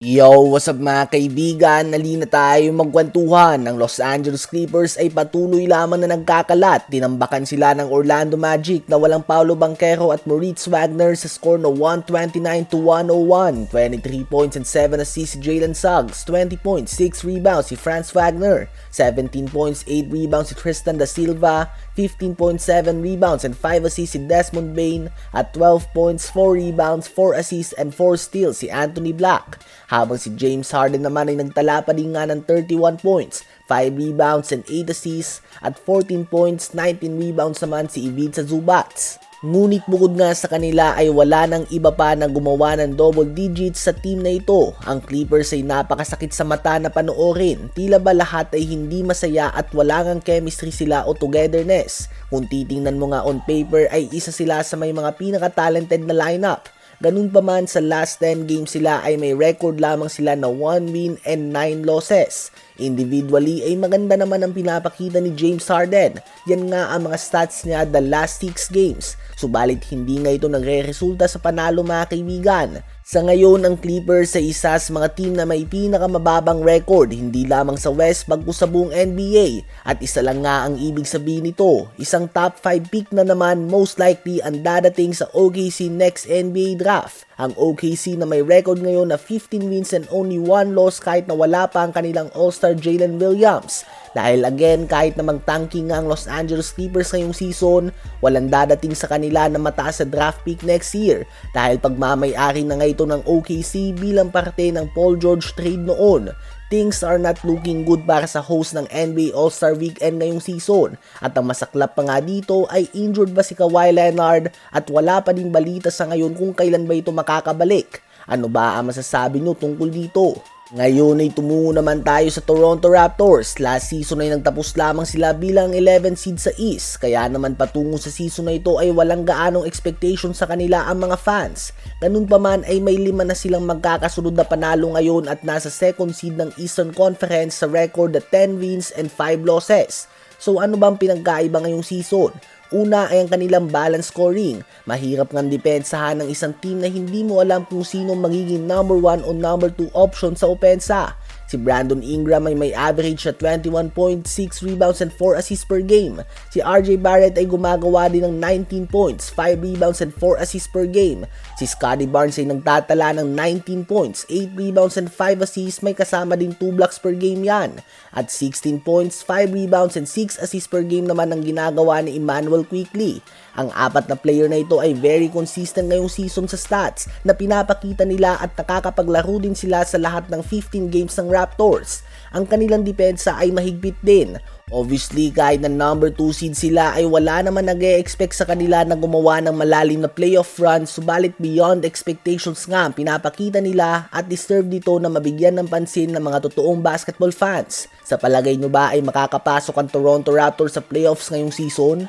Yo, what's up mga kaibigan? Nalina tayo magkwentuhan. Ang Los Angeles Clippers ay patuloy lamang na nagkakalat. Tinambakan sila ng Orlando Magic na walang Paulo Banquero at Moritz Wagner sa score na 129 to 101. 23 points and 7 assists si Jalen Suggs. 20 points, 6 rebounds si Franz Wagner. 17 points, 8 rebounds si Tristan Da Silva. 15.7 rebounds and 5 assists si Desmond Bain. At 12 points, 4 rebounds, 4 assists and 4 steals si Anthony Black habang si James Harden naman ay nagtala pa din nga ng 31 points, 5 rebounds and 8 assists at 14 points, 19 rebounds naman si Ivica Zubats. Ngunit bukod nga sa kanila ay wala nang iba pa na gumawa ng double digits sa team na ito. Ang Clippers ay napakasakit sa mata na panoorin. Tila ba lahat ay hindi masaya at wala ngang chemistry sila o togetherness. Kung titingnan mo nga on paper ay isa sila sa may mga pinaka-talented na lineup. Ganun pa man sa last 10 games sila ay may record lamang sila na 1 win and 9 losses. Individually ay maganda naman ang pinapakita ni James Harden. Yan nga ang mga stats niya the last 6 games. Subalit hindi nga ito nagre-resulta sa panalo mga kaibigan. Sa ngayon, ang Clippers ay isa sa mga team na may pinakamababang record hindi lamang sa West bagkus sa buong NBA. At isa lang nga ang ibig sabihin nito, isang top 5 pick na naman most likely ang dadating sa OKC next NBA draft. Ang OKC na may record ngayon na 15 wins and only 1 loss kahit na wala pa ang kanilang All-Star Jalen Williams. Dahil again, kahit namang tanking nga ang Los Angeles Clippers ngayong season, walang dadating sa kanila na mataas sa draft pick next year dahil pagmamayari na nga ito ng OKC bilang parte ng Paul George trade noon. Things are not looking good para sa host ng NBA All-Star Weekend ngayong season. At ang masaklap pa nga dito ay injured ba si Kawhi Leonard at wala pa din balita sa ngayon kung kailan ba ito makakabalik. Ano ba ang masasabi nyo tungkol dito? Ngayon ay tumungo naman tayo sa Toronto Raptors. Last season ay nagtapos lamang sila bilang 11 seed sa East. Kaya naman patungo sa season na ito ay walang gaanong expectation sa kanila ang mga fans. Ganun pa man ay may lima na silang magkakasunod na panalo ngayon at nasa second seed ng Eastern Conference sa record na 10 wins and 5 losses. So ano bang pinagkaiba ngayong season? Una ay ang kanilang balance scoring. Mahirap ng depensahan ng isang team na hindi mo alam kung sino magiging number 1 o number 2 option sa opensa. Si Brandon Ingram ay may average na 21.6 rebounds and 4 assists per game. Si RJ Barrett ay gumagawa din ng 19 points, 5 rebounds and 4 assists per game. Si Scotty Barnes ay nagtatala ng 19 points, 8 rebounds and 5 assists may kasama din 2 blocks per game yan. At 16 points, 5 rebounds and 6 assists per game naman ang ginagawa ni Emmanuel Quickly. Ang apat na player na ito ay very consistent ngayong season sa stats na pinapakita nila at nakakapaglaro din sila sa lahat ng 15 games ng Raptors. Ang kanilang depensa ay mahigpit din. Obviously, kahit na number 2 seed sila ay wala naman nag expect sa kanila na gumawa ng malalim na playoff run subalit beyond expectations nga ang pinapakita nila at deserve dito na mabigyan ng pansin ng mga totoong basketball fans. Sa palagay nyo ba ay makakapasok ang Toronto Raptors sa playoffs ngayong season?